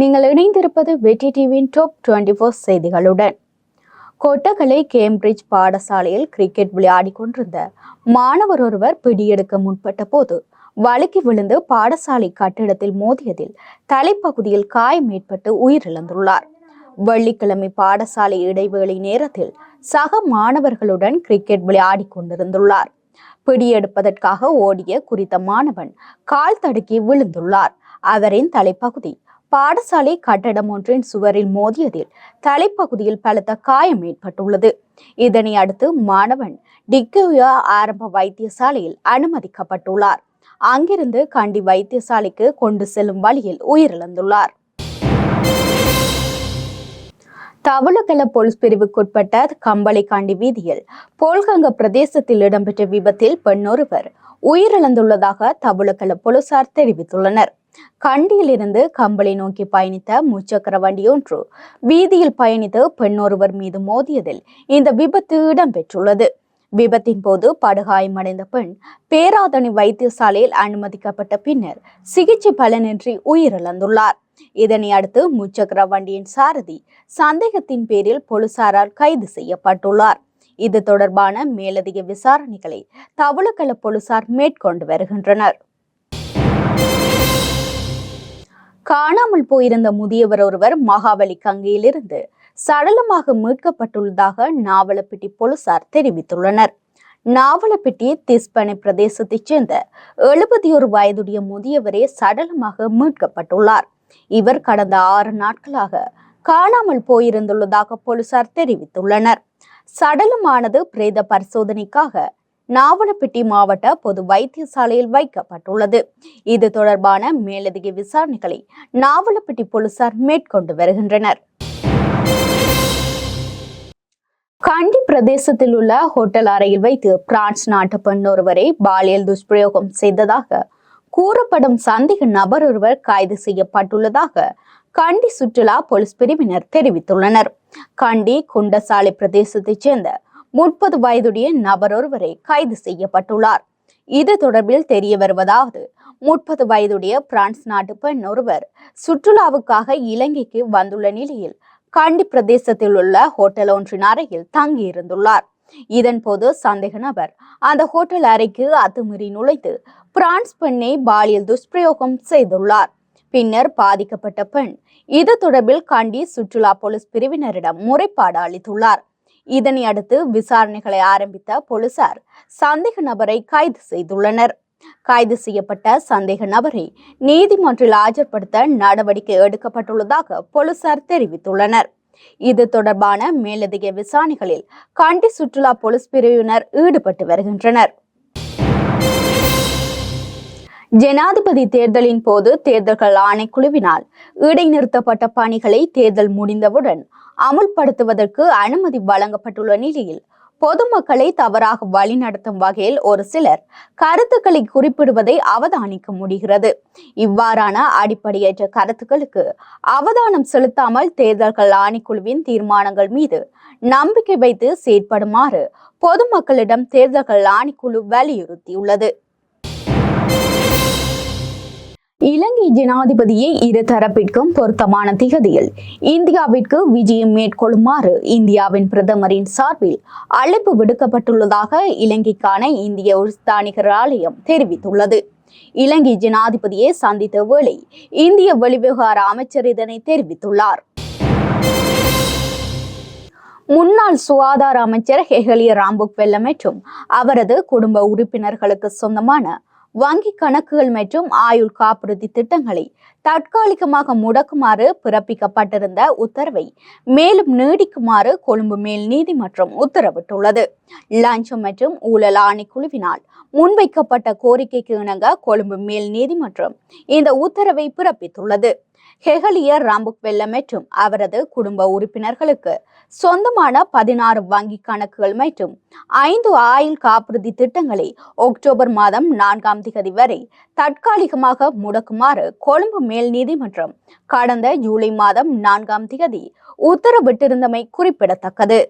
நீங்கள் இணைந்திருப்பது வெற்றி டிவியின் டாப் டுவெண்டி ஃபோர் செய்திகளுடன். கொட்டகலை கேம்பிரிட்ஜ் பாடசாலையில் கிரிக்கெட் விளையாடிக் கொண்டிருந்த மாணவர் ஒருவர் பிடியெடுக்க முற்பட்ட போது வழுக்கி விழுந்து பாடசாலை கட்டிடத்தில் மோதியதில் தலைப்பகுதியில் காயம் ஏற்பட்டு உயிரிழந்துள்ளார். வெள்ளிக்கிழமை பாடசாலை இடைவேளை நேரத்தில் சக மாணவர்களுடன் கிரிக்கெட் விளையாடிக் கொண்டிருந்துள்ளார். பிடியெடுப்பதற்காக ஓடிய குறித்த மாணவன் கால் தடுக்கி விழுந்துள்ளார். அவரின் தலைப்பகுதி பாடசாலை கட்டடம் ஒன்றின் சுவரில் மோதியதில் தலைப்பகுதியில் பலத்த காயம் ஏற்பட்டுள்ளது. இதனை அடுத்து மாணவன் டிக்கோயா ஆரம்ப வைத்தியசாலையில் அனுமதிக்கப்பட்டுள்ளார். அங்கிருந்து கண்டி வைத்தியசாலைக்கு கொண்டு செல்லும் வழியில் உயிரிழந்துள்ளார். தவளகல போலீஸ் பிரிவுக்குட்பட்ட கம்பளைக்காண்டி வீதியில் போல்கங்க பிரதேசத்தில் இடம்பெற்ற விபத்தில் பெண்ணொருவர் உயிரிழந்துள்ளதாக தவளகல போலீசார் தெரிவித்துள்ளனர். கண்டியிலிருந்து கம்பளை நோக்கி பயணித்த முச்சக்கர வண்டி ஒன்று வீதியில் பயணித்து பெண்ணொருவர் மீது மோதியதில் இந்த விபத்து இடம்பெற்றுள்ளது. விபத்தின் போது படுகாயமடைந்த பெண் பேராதனை வைத்தியசாலையில் அனுமதிக்கப்பட்ட பின்னர் சிகிச்சை பலனின்றி உயிரிழந்துள்ளார். இதனை அடுத்து முச்சக்கர வண்டியின் சாரதி சந்தேகத்தின் பேரில் போலீசாரால் கைது செய்யப்பட்டுள்ளார். இது தொடர்பான மேலதிக விசாரணைகளை தவளக்கல போலீசார் மேற்கொண்டு வருகின்றனர். காணாமல் போயிருந்த முதியவர் ஒருவர் மகாபலி கங்கையிலிருந்து சடலமாக மீட்கப்பட்டுள்ளதாக நாவலப்பிட்டி போலீசார் தெரிவித்துள்ளனர். நாவலப்பிட்டி திஸ்பனை பிரதேசத்தைச் சேர்ந்த எழுபத்தி ஒரு வயதுடைய முதியவரே சடலமாக மீட்கப்பட்டுள்ளார். இவர் கடந்த ஆறு நாட்களாக காணாமல் போயிருந்துள்ளதாக போலீசார் தெரிவித்துள்ளனர். சடலமானது பிரேத பரிசோதனைக்காக நாவலப்பிட்டி மாவட்ட பொது வைத்தியசாலையில் வைக்கப்பட்டுள்ளது. இது தொடர்பான மேலதிக விசாரணைகளை நாவலப்பிட்டி போலீசார் மேற்கொண்டு வருகின்றனர். கண்டி பிரதேசத்தில் உள்ள ஹோட்டல் அறையில் வைத்து பிரான்ஸ் நாட்டு பெண் ஒருவரை பாலியல் துஷ்பிரயோகம் செய்ததாக கூறப்படும் சந்தேக நபர் ஒருவர் கைது செய்யப்பட்டுள்ளதாக கண்டி சுற்றுலா போலீஸ் பிரிவினர் தெரிவித்துள்ளனர். கண்டி குண்டசாலை பிரதேசத்தைச் சேர்ந்த முப்பது வயதுடைய நபர் ஒருவரை கைது செய்யப்பட்டுள்ளார். இது தொடர்பில் தெரிய வருவதாவது முப்பது வயதுடைய பிரான்ஸ் நாட்டு பெண் ஒருவர் சுற்றுலாவுக்காக இலங்கைக்கு வந்துள்ள நிலையில் கண்டி பிரதேசத்தில் உள்ள ஹோட்டல் ஒன்றின் அறையில் தங்கியிருந்துள்ளார். இதன் போது சந்தேக நபர் அந்த ஹோட்டல் அறைக்கு அத்துமீறி நுழைந்து பிரான்ஸ் பெண்ணை பாலியல் துஷ்பிரயோகம் செய்துள்ளார். பின்னர் பாதிக்கப்பட்ட பெண். இது தொடர்பில் கண்டி சுற்றுலா போலீஸ் பிரிவினரிடம் முறைப்பாடு அளித்துள்ளார். இதனை அடுத்து விசாரணைகளை ஆரம்பித்த போலீசார் சந்தேக நபரை கைது செய்துள்ளனர். கைது செய்யப்பட்ட சந்தேக நபரை நீதிமன்றில் ஆஜர்படுத்த நடவடிக்கை எடுக்கப்பட்டுள்ளதாக போலீசார் தெரிவித்துள்ளனர். இது தொடர்பான மேலதிக விசாரணைகளில் கண்டி சுற்றுலா போலீஸ் பிரிவினர் ஈடுபட்டு வருகின்றனர். ஜனாதிபதி தேர்தலின் போது தேர்தல்கள் ஆணைக்குழுவினால் இடைநிறுத்தப்பட்ட பணிகளை தேர்தல் முடிந்தவுடன் அமுல்படுத்துவதற்கு அனுமதி வழங்கப்பட்டுள்ள நிலையில் பொதுமக்களை தவறாக வழிநடத்தும் வகையில் ஒரு சிலர் கருத்துக்களை குறிப்பிடுவதை அவதானிக்க முடிகிறது. இவ்வாறான அடிப்படையற்ற கருத்துக்களுக்கு அவதானம் செலுத்தாமல் தேர்தல்கள் ஆணைக்குழுவின் தீர்மானங்கள் மீது நம்பிக்கை வைத்து செயற்படுமாறு பொதுமக்களிடம் தேர்தல்கள் ஆணைக்குழு வலியுறுத்தியுள்ளது. இலங்கை ஜனாதிபதியை இரு தரப்பிற்கும் பொருத்தமான திகதியில். இந்தியாவிற்கு விஜயம் மேற்கொள்ளுமாறு இந்தியாவின் பிரதமரின் சார்பில் அழைப்பு விடுக்கப்பட்டுள்ளதாக இலங்கைக்கான இந்திய உஸ்தானிகர் ஆலயம் தெரிவித்துள்ளது. இலங்கை ஜனாதிபதியை சந்தித்த வேளை இந்திய வெளிவிவகார அமைச்சர் இதனை தெரிவித்துள்ளார். முன்னாள் சுகாதார அமைச்சர் ஹெகலிய ராம்புக் வெல்ல மற்றும் அவரது குடும்ப உறுப்பினர்களுக்கு சொந்தமான வங்கி கணக்குகள் மற்றும் ஆயுள் காப்புறுதி திட்டங்களை தற்காலிகமாக முடக்குமாறு பிறப்பிக்கப்பட்டிருந்த உத்தரவை மேலும் நீடிக்குமாறு கொழும்பு மேல் நீதிமன்றம் உத்தரவிட்டுள்ளது. லஞ்சம் மற்றும் ஊழல் ஆணைக்குழுவினால் முன்வைக்கப்பட்ட கோரிக்கைக்கு இணங்க கொழும்பு மேல் நீதிமன்றம் இந்த உத்தரவை பிறப்பித்துள்ளது. ஹெகலியர் ராம்புக் வெல்ல மற்றும் அவரது குடும்ப உறுப்பினர்களுக்கு சொந்தமான பதினாறு வங்கி கணக்குகள் மற்றும் ஐந்து ஆயுள் காப்புறுதி திட்டங்களை அக்டோபர் மாதம் நான்காம் திகதி வரை தற்காலிகமாக முடக்குமாறு கொழும்பு மேல் நீதிமன்றம் கடந்த ஜூலை மாதம் நான்காம் திகதி உத்தரவிட்டிருந்தமை குறிப்பிடத்தக்கது.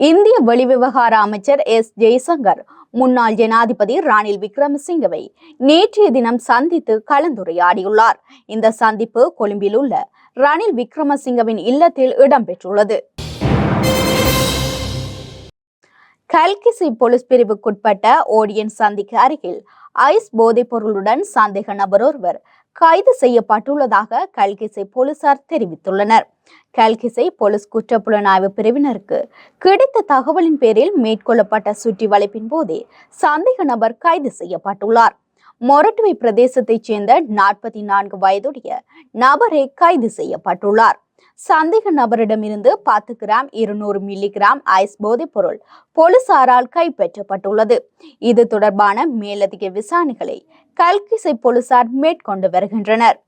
இந்திய வெளிவிவகார அமைச்சர் எஸ். ஜெய்சங்கர் முன்னாள் ஜனாதிபதி ரணில் விக்ரமசிங்கவை நேற்றைய தினம் சந்தித்து கலந்துரையாடியுள்ளார். இந்த சந்திப்பு கொழும்பில் உள்ள ரணில் விக்ரமசிங்கவின் இல்லத்தில் இடம்பெற்றுள்ளது. கல்கிசி போலீஸ் பிரிவுக்குட்பட்ட ஓடியன் சந்திக்கு அருகில் ஐஸ் போதைப் பொருளுடன் சந்தேக நபர் ஒருவர் கைது செய்யப்பட்டுள்ளதாக கல்கிசை போலீசார் தெரிவித்துள்ளனர். கல்கிசை போலீஸ் குற்றப்புலனாய்வு பிரிவினருக்கு கிடைத்த தகவலின் பேரில் மேற்கொள்ளப்பட்ட சுற்றி வளைப்பின் போதே சந்தேக நபர் கைது செய்யப்பட்டுள்ளார். மொரட்டுவை பிரதேசத்தைச் சேர்ந்த நாற்பத்தி நான்கு வயதுடைய நபரே கைது செய்யப்பட்டுள்ளார். சந்தேக நபரிடமிருந்து பத்து கிராம் இருநூறு மில்லிகிராம் ஐஸ் போதைப் பொருள் போலீசாரால் கைப்பற்றப்பட்டுள்ளது. இது தொடர்பான மேலதிக விசாரணைகளை கல்கிசை போலீசார் மேற்கொண்டு வருகின்றனர்.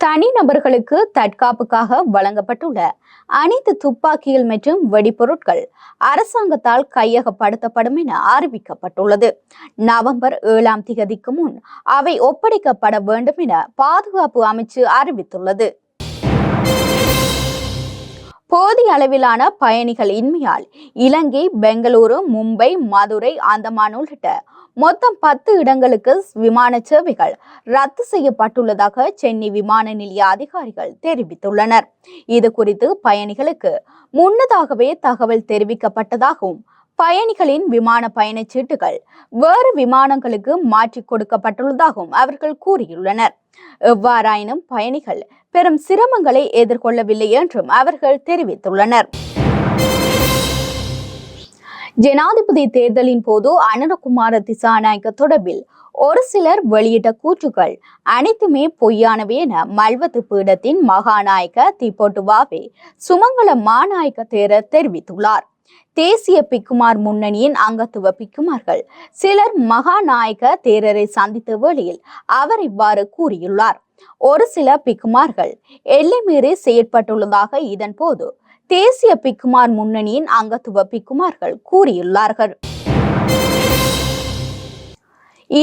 தனிநபர்களுக்கு தற்காப்புக்காக வழங்கப்பட்டுள்ள அனைத்து துப்பாக்கிகள் மற்றும் வெடிபொருட்கள் அரசாங்கத்தால் கையகப்படுத்தப்படும் என அறிவிக்கப்பட்டுள்ளது. நவம்பர் ஏழாம் திகதிக்கு முன் அவை ஒப்படைக்கப்பட வேண்டும் என பாதுகாப்பு அமைச்சு அறிவித்துள்ளது. போதிய அளவிலான பயணிகள் இன்மையால் இலங்கை பெங்களூரு மும்பை மதுரை அந்தமான் உள்ளிட்ட மொத்தம் பத்து இடங்களுக்கு விமான சேவைகள் ரத்து செய்யப்பட்டுள்ளதாக சென்னை விமான நிலைய அதிகாரிகள் தெரிவித்துள்ளனர். இது குறித்து பயணிகளுக்கு முன்னதாகவே தகவல் தெரிவிக்கப்பட்டதாகவும் பயணிகளின் விமான பயணச்சீட்டுகள் வேறு விமானங்களுக்கு மாற்றி கொடுக்கப்பட்டுள்ளதாகவும் அவர்கள் கூறியுள்ளனர். எவ்வாறாயினும் பயணிகள் பெரும் சிரமங்களை எதிர்கொள்ளவில்லை என்றும் அவர்கள் தெரிவித்துள்ளனர். ஜனாதிபதி தேர்தலின் போது அனுரகுமார திசாநாயக்க தொடர்பில் ஒரு சிலர் வெளியிட்ட கூற்றுகள் அனைத்துமே பொய்யானவை என மல்வத்து பீடத்தின் மகாநாயக்க திப்போட்டுவாவே சுமங்கல மாநாயக்க தேரர் தெரிவித்துள்ளார். தேசிய பிக்குமார் முன்னணியின் அங்கத்துவ பிக்குமார்கள். சிலர் மகாநாயக தேரரை சந்தித்த வேளையில் அவர் இவ்வாறு கூறியுள்ளார். ஒரு சில பிக்குமார்கள் எல்லை மீறி செயற்பட்டுள்ளதாக இதன் போது தேசிய பிக்குமார் முன்னணியின் அங்கத்துவ பிக்குமார்கள் கூறியுள்ளார்கள்.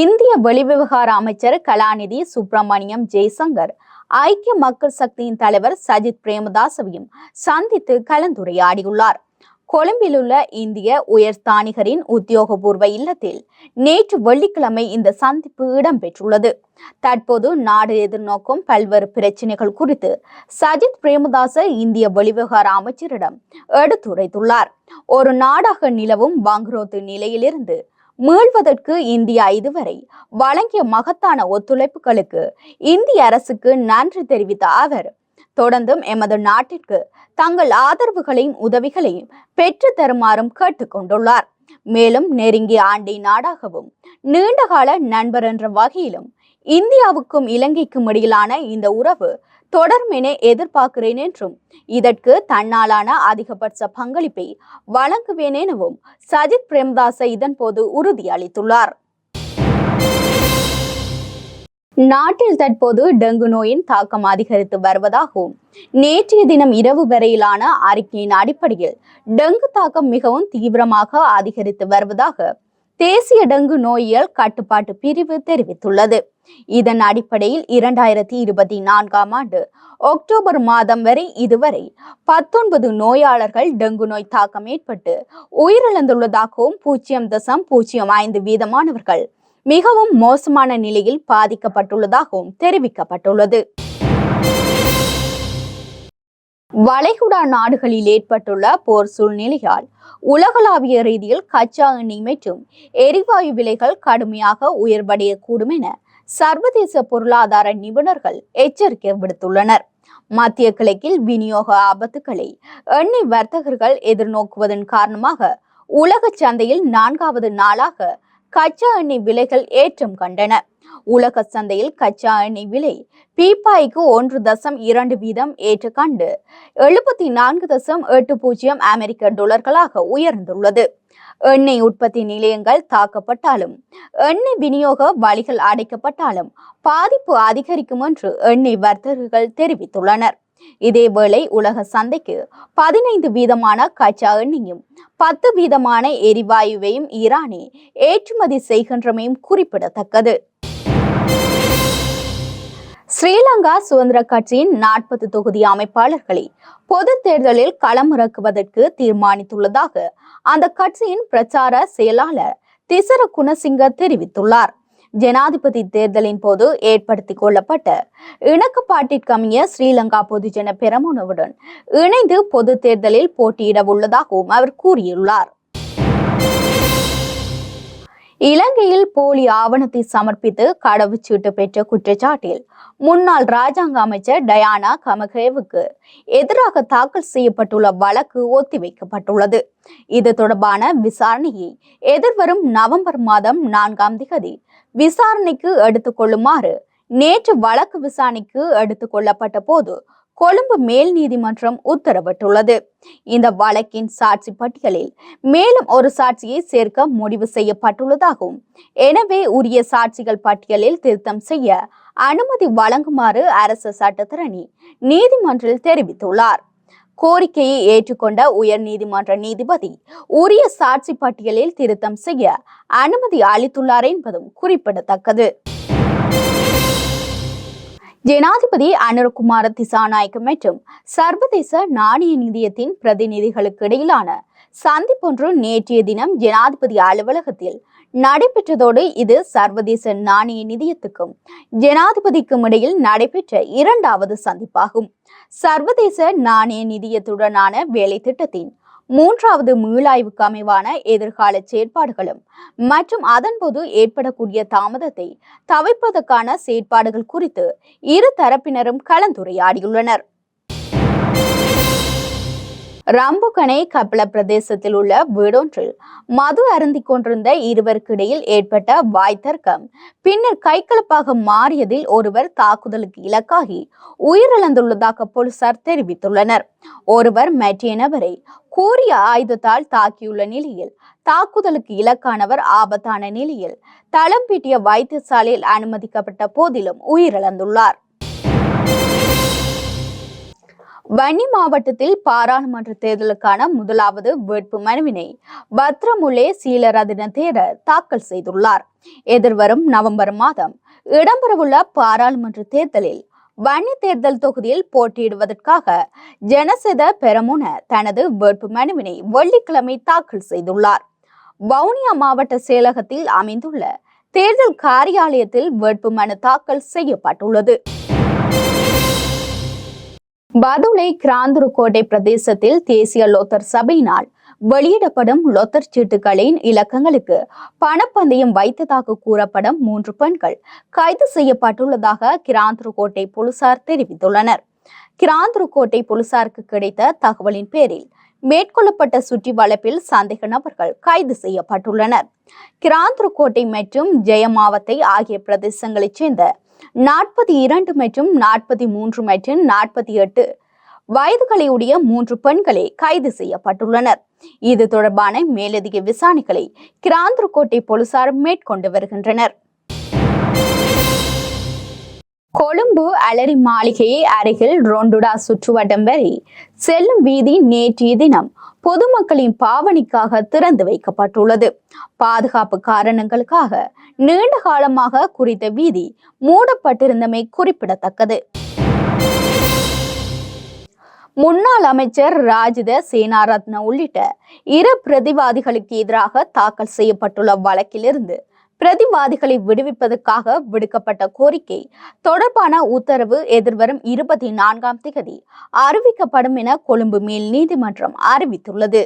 இந்திய வெளிவிவகார அமைச்சர் கலாநிதி சுப்பிரமணியம் ஜெய்சங்கர் ஐக்கிய மக்கள் சக்தியின் தலைவர் சஜித் பிரேமதாசவையும் சந்தித்து கலந்துரையாடியுள்ளார். கொழும்பில் உள்ள இந்திய உயர்ஸ்தானிகரின் உத்தியோகபூர்வ இல்லத்தில் நேற்று வெள்ளிக்கிழமை இந்த சந்திப்பு இடம்பெற்றுள்ளது. தற்போது நாடு எதிர்நோக்கும் பல்வேறு பிரச்சினைகள் குறித்து சஜித் பிரேமதாச இந்திய வெளிவிவகார அமைச்சரிடம் எடுத்துரைத்துள்ளார். ஒரு நாடாக நிலவும் பங்குரோத்து நிலையிலிருந்து மீள்வதற்கு இந்தியா இதுவரை வழங்கிய மகத்தான ஒத்துழைப்புகளுக்கு இந்திய அரசுக்கு நன்றி தெரிவித்த அவர் தொடர்ந்தும் எமது நாட்டிற்கு தங்கள் ஆதரவுகளையும் உதவிகளையும் பெற்று தருமாறும் கேட்டுக்கொண்டுள்ளார். மேலும் நெருங்கிய ஆண்டை நாடாகவும் நீண்டகால நண்பர் என்ற வகையிலும் இந்தியாவுக்கும் இலங்கைக்கும் இடையிலான இந்த உறவு தொடரும் என எதிர்பார்க்கிறேன் என்றும் இதற்கு தன்னாலான அதிகபட்ச பங்களிப்பை வழங்குவேன் எனவும் சஜித் பிரேம்தாச இதன் போது உறுதியளித்துள்ளார். நாட்டில் தற்போது டெங்கு நோயின் தாக்கம் அதிகரித்து வருவதாகவும் நேற்றைய தினம் இரவு வரையிலான அறிக்கையின் அடிப்படையில் டெங்கு தாக்கம் மிகவும் தீவிரமாக அதிகரித்து வருவதாக தேசிய டெங்கு நோயியல் கட்டுப்பாட்டு பிரிவு தெரிவித்துள்ளது. இதன் அடிப்படையில் இரண்டாயிரத்தி இருபத்தி நான்காம் ஆண்டு அக்டோபர் மாதம் வரை இதுவரை பத்தொன்பது நோயாளர்கள் டெங்கு நோய் தாக்கம் ஏற்பட்டு உயிரிழந்துள்ளதாகவும் பூஜ்ஜியம் தசம் பூஜ்ஜியம் ஐந்து வீதமானவர்கள் மிகவும் மோசமான நிலையில் பாதிக்கப்பட்டுள்ளதாகவும் தெரிவிக்கப்பட்டுள்ளது. வளைகுடா நாடுகளில் ஏற்பட்டுள்ள போர் சூழ்நிலையால் உலகளாவிய ரீதியில் கச்சா எண்ணெய் மற்றும் எரிவாயு விலைகள் கடுமையாக உயர்வடையக்கூடும் என சர்வதேச பொருளாதார நிபுணர்கள் எச்சரிக்கை விடுத்துள்ளனர். மத்திய கிழக்கில் விநியோக ஆபத்துக்களை எண்ணெய் வர்த்தகர்கள் எதிர்நோக்குவதன் காரணமாக உலக சந்தையில் நான்காவது நாளாக கச்சா எண்ணெய் விலைகள் ஏற்றம் கண்டன. உலக சந்தையில் கச்சா எண்ணெய் விலை பீப்பாய்க்கு ஒன்று தசம் இரண்டு வீதம் ஏற்று கண்டு. எழுபத்தி நான்கு தசம் எட்டு பூஜ்ஜியம் அமெரிக்க டாலர்களாக உயர்ந்துள்ளது. எண்ணெய் உற்பத்தி நிலையங்கள் தாக்கப்பட்டாலும் எண்ணெய் விநியோக வழிகள் அடைக்கப்பட்டாலும் பாதிப்பு அதிகரிக்கும் என்று எண்ணெய் வர்த்தகர்கள் தெரிவித்துள்ளனர். இதேவேளை உலக சந்தைக்கு பதினைந்து வீதமான கச்சா எண்ணெயும் பத்து வீதமான எரிவாயுவையும் ஈரானே ஏற்றுமதி செய்கின்றமையும் குறிப்பிடத்தக்கது. ஸ்ரீலங்கா சுதந்திர கட்சியின் நாற்பது தொகுதி அமைப்பாளர்களை பொது தேர்தலில் களமிறக்குவதற்கு தீர்மானித்துள்ளதாக அந்த கட்சியின் பிரச்சார செயலாளர் திசர குணசிங்க தெரிவித்துள்ளார். ஜனாதிபதி தேர்தலின் போது ஏற்படுத்திக் கொள்ளப்பட்ட இணக்கப்பாட்டிற்கமைய ஸ்ரீலங்கா பொதுஜன பெரமுனவுடன் இணைந்து பொது தேர்தலில் போட்டியிட உள்ளதாகவும் அவர் கூறியுள்ளார். இலங்கையில் போலி ஆவணத்தை சமர்ப்பித்து கடவுச்சீட்டு பெற்ற குற்றச்சாட்டில் முன்னாள் ராஜாங்க அமைச்சர் டயானா கமகேவுக்கு எதிராக தாக்கல் செய்யப்பட்டுள்ள வழக்கு ஒத்திவைக்கப்பட்டுள்ளது. இது தொடர்பான விசாரணையை எதிர்வரும் நவம்பர் மாதம் நான்காம் திகதி விசாரணைக்கு எடுத்துக் கொள்ளுமாறு நேற்று வழக்கு விசாரணைக்கு எடுத்துக் கொள்ளப்பட்ட போது கொழும்பு மேல் நீதிமன்றம் உத்தரவிட்டுள்ளது. இந்த வழக்கின் சாட்சி பட்டியலில் மேலும் ஒரு சாட்சியை சேர்க்க முடிவு செய்யப்பட்டுள்ளதாகவும் எனவே உரிய சாட்சிகள் பட்டியலில் திருத்தம் செய்ய அனுமதி வழங்குமாறு அரசு சட்டத்தரணி நீதிமன்றில் தெரிவித்துள்ளார். கோரிக்கையை ஏற்றுக்கொண்ட உயர் நீதிமன்ற நீதிபதி உரிய சாட்சி பட்டியலில் திருத்தம் செய்ய அனுமதி அளித்துள்ளார் என்பதும் குறிப்பிடத்தக்கது. ஜனாதிபதி அனுரகுமார திசாநாயக்கம் மற்றும் சர்வதேச நாணய நிதியத்தின் பிரதிநிதிகளுக்கு இடையிலான சந்திப்பொன்று நேற்றைய தினம் ஜனாதிபதி அலுவலகத்தில் நடைபெற்றதோடு இது சர்வதேச நாணய நிதியத்துக்கும் ஜனாதிபதிக்கும் இடையில் நடைபெற்ற இரண்டாவது சந்திப்பாகும். சர்வதேச நாணய நிதியத்துடனான வேலை திட்டத்தின் மூன்றாவது மீளாய்வுக்கு அமைவான எதிர்கால செயற்பாடுகளும் மற்றும் அதன்போது ஏற்படக்கூடிய தாமதத்தை தவிர்ப்பதற்கான செயற்பாடுகள் குறித்து இரு தரப்பினரும் கலந்துரையாடியுள்ளனர். ரம்புகனை கப்பல பிரதேசத்தில் உள்ள வீடொன்றில் மது அருந்தி கொண்டிருந்த இருவருக்கிடையில் ஏற்பட்ட வாய்த்தர்க்கம் பின்னர் கைகலப்பாக மாறியதில் ஒருவர் தாக்குதலுக்கு இலக்காகி உயிரிழந்துள்ளதாக போலீசார் தெரிவித்துள்ளனர். ஒருவர் மற்ற நபரை கூறிய ஆயுதத்தால் தாக்கியுள்ள நிலையில் தாக்குதலுக்கு இலக்கானவர் ஆபத்தான நிலையில் தளம் பீட்டிய வைத்தியசாலையில் அனுமதிக்கப்பட்ட போதிலும் உயிரிழந்துள்ளார். வன்னி மாவட்டத்தில் பாராளுமன்ற தேர்தலுக்கான முதலாவது வேட்பு மனுவினை பத்ரமுலே சீலரதின தேர தாக்கல் செய்துள்ளார். எதிர்வரும் நவம்பர் மாதம் இடம்பெறவுள்ள பாராளுமன்ற தேர்தலில் வன்னி தேர்தல் தொகுதியில் போட்டியிடுவதற்காக ஜனசெத பெரமுன தனது வேட்பு மனுவினை வெள்ளிக்கிழமை தாக்கல் செய்துள்ளார். வவுனியா மாவட்ட செயலகத்தில் அமைந்துள்ள தேர்தல் காரியாலயத்தில் வேட்பு மனு தாக்கல் செய்யப்பட்டுள்ளது. பதுளை கிராந்துருக்கோட்டை பிரதேசத்தில் தேசிய லோத்தர் சபையினால் வெளியிடப்படும் லொத்தர் சீட்டுகளின் இலக்கங்களுக்கு பணப்பந்தயம் வைத்ததாக கூறப்படும் மூன்று பெண்கள் கைது செய்யப்பட்டுள்ளதாக கிராந்துருக்கோட்டை போலீசார் தெரிவித்துள்ளனர். கிராந்துருக்கோட்டை போலீசாருக்கு கிடைத்த தகவலின் பேரில் மேற்கொள்ளப்பட்ட சுற்றி வளப்பில் சந்தேக நபர்கள் கைது செய்யப்பட்டுள்ளனர். கிராந்துருக்கோட்டை மற்றும் ஜெயமாவத்தை ஆகிய பிரதேசங்களைச் சேர்ந்த நாற்பத்தி இரண்டு மற்றும் நாற்பத்தி மூன்று மற்றும் நாற்பத்தி எட்டு வயதுகளையுடைய மூன்று பெண்களே கைது செய்யப்பட்டுள்ளனர். இது தொடர்பான மேலதிக விசாரணைகளை கிராந்தர்கோட்டை போலீசார் மேற்கொண்டு வருகின்றனர். கொழும்பு அலரி மாளிகை அருகில் ரொண்டுடா சுற்றுவட்டம் வரை செல்லும் வீதி நேற்றைய தினம் பொதுமக்களின் பாவனைக்காக திறந்து வைக்கப்பட்டுள்ளது. பாதுகாப்பு காரணங்களுக்காக நீண்ட காலமாக குறித்த வீதி மூடப்பட்டிருந்தமை குறிப்பிடத்தக்கது. முன்னாள் அமைச்சர் ராஜித சேனாரத்ன உள்ளிட்ட இரு பிரதிவாதிகளுக்கு எதிராக தாக்கல் செய்யப்பட்டுள்ள வழக்கிலிருந்து பிரதிவாதிகளை விடுவிப்பதற்காக விடுக்கப்பட்ட கோரிக்கை தொடர்பான உத்தரவு எதிர்வரும் இருபத்தி நான்காம் திகதி அறிவிக்கப்படும் என கொழும்பு மேல் நீதிமன்றம் அறிவித்துள்ளது.